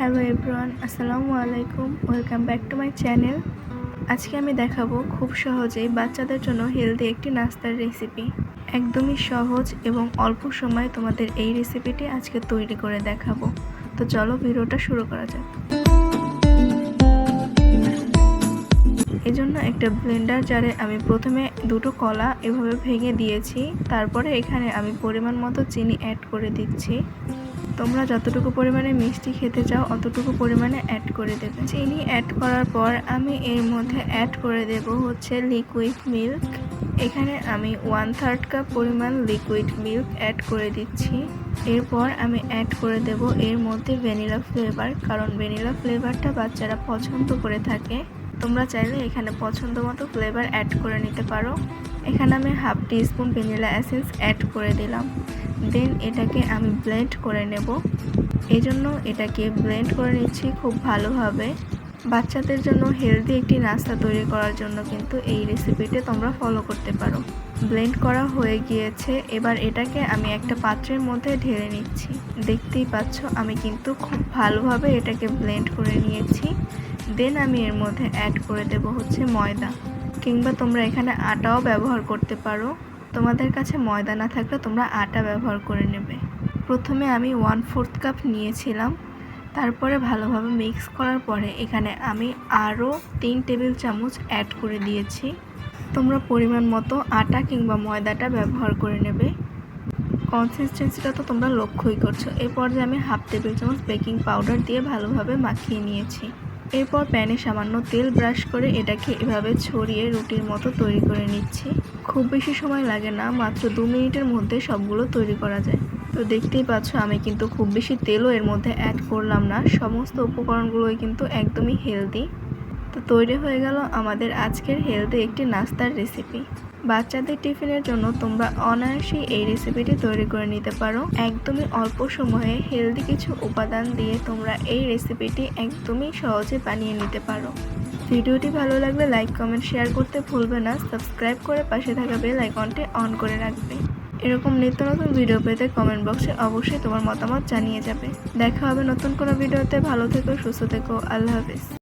Hello everyone, আসসালামু আলাইকুম, welcome back to my channel. আজকে আমি দেখাবো খুব সহজেই বাচ্চাদের জন্য হেলদি একটি নাস্তার রেসিপি। একদমই সহজ এবং অল্প সময়ে তোমাদের এই রেসিপিটি আজকে তৈরি করে দেখাবো। তো চলো ভিডিওটা শুরু করা যাক। এজন্য একটা ব্লেন্ডার জারে আমি প্রথমে দুটো কলা এভাবে ভেঙে দিয়েছি, তারপরে এখানে আমি পরিমাণ মতো চিনি অ্যাড করে দিচ্ছি। তোমরা যতটুকু পরিমাণে মিষ্টি খেতে চাও, অতটুকু পরিমাণে অ্যাড করে দেবে। চিনি অ্যাড করার পর আমি এর মধ্যে অ্যাড করে দেব হচ্ছে লিকুইড মিল্ক এখানে আমি ওয়ান থার্ড কাপ পরিমাণ লিকুইড মিল্ক অ্যাড করে দিচ্ছি। এরপর আমি অ্যাড করে দেব এর মধ্যে ভ্যানিলা ফ্লেভার কারণ ভ্যানিলা ফ্লেভারটা বাচ্চারা পছন্দ করে থাকে। তোমরা চাইলে এখানে পছন্দ মতো ফ্লেভার অ্যাড করে নিতে পারো। এখানে আমি half teaspoon vanilla essence add করে দিলাম। দেন এটাকে আমি ব্লেন্ড করে নেব। এই জন্য এটাকে ব্লেন্ড করে নিচ্ছি খুব ভালোভাবে। বাচ্চাদের জন্য হেলদি একটি নাস্তা তৈরি করার জন্য কিন্তু এই রেসিপিটা তোমরা ফলো করতে পারো। ব্লেন্ড করা হয়ে গিয়েছে। এবার এটাকে আমি একটা পাত্রের মধ্যে ঢেলে নিচ্ছি। দেখতেই পাচ্ছ, আমি কিন্তু খুব ভালোভাবে এটাকে ব্লেন্ড করে নিয়েছি। দেন আমি এর মধ্যে অ্যাড করে দেব হচ্ছে ময়দা। কিংবা তোমরা এখানে আটাও ব্যবহার করতে পারো। তোমাদের কাছে ময়দা না থাকলে তোমরা আটা ব্যবহার করে নেবে। প্রথমে আমি ওয়ান ফোর্থ কাপ নিয়েছিলাম। তারপরে ভালোভাবে মিক্স করার পরে এখানে আমি আরও তিন টেবিল চামচ অ্যাড করে দিয়েছি। তোমরা পরিমাণ মতো আটা কিংবা ময়দাটা ব্যবহার করে নেবে। কনসিস্টেন্সিটা তো তোমরা লক্ষ্যই করছ। এই পর্যায়ে আমি হাফ টেবিল চামচ বেকিং পাউডার দিয়ে ভালোভাবে মাখিয়ে নিয়েছি। এরপর প্যানে সামান্য তেল ব্রাশ করে এটাকে এভাবে ছড়িয়ে রুটির মতো তৈরি করে নিচ্ছি। খুব বেশি সময় লাগে না, মাত্র দু মিনিটের মধ্যে সবগুলো তৈরি করা যায়। তো দেখতেই পাচ্ছ, আমি কিন্তু খুব বেশি তেলও এর মধ্যে অ্যাড করলাম না। সমস্ত উপকরণগুলোই কিন্তু একদমই হেলদি তো তৈরি হয়ে গেল আমাদের আজকের হেলদি একটি নাস্তার রেসিপি বাচ্চাদের টিফিনের জন্য তোমরা অনায়াসেই এই রেসিপিটি তৈরি করে নিতে পারো। একদমই অল্প সময়ে হেলদি কিছু উপাদান দিয়ে তোমরা এই রেসিপিটি একদমই সহজে বানিয়ে নিতে পারো। ভিডিওটি ভালো লাগলে লাইক কমেন্ট শেয়ার করতে ভুলবে না। সাবস্ক্রাইব করে পাশে থাকা বেল আইকনটি অন করে রাখবে। এরকম নিত্য নতুন ভিডিও পেতে কমেন্ট বক্সে অবশ্যই তোমার মতামত জানিয়ে যাবে। দেখা হবে নতুন কোনো ভিডিওতে ভালো থেকো, সুস্থ থেকো। আল্লাহ হাফিজ।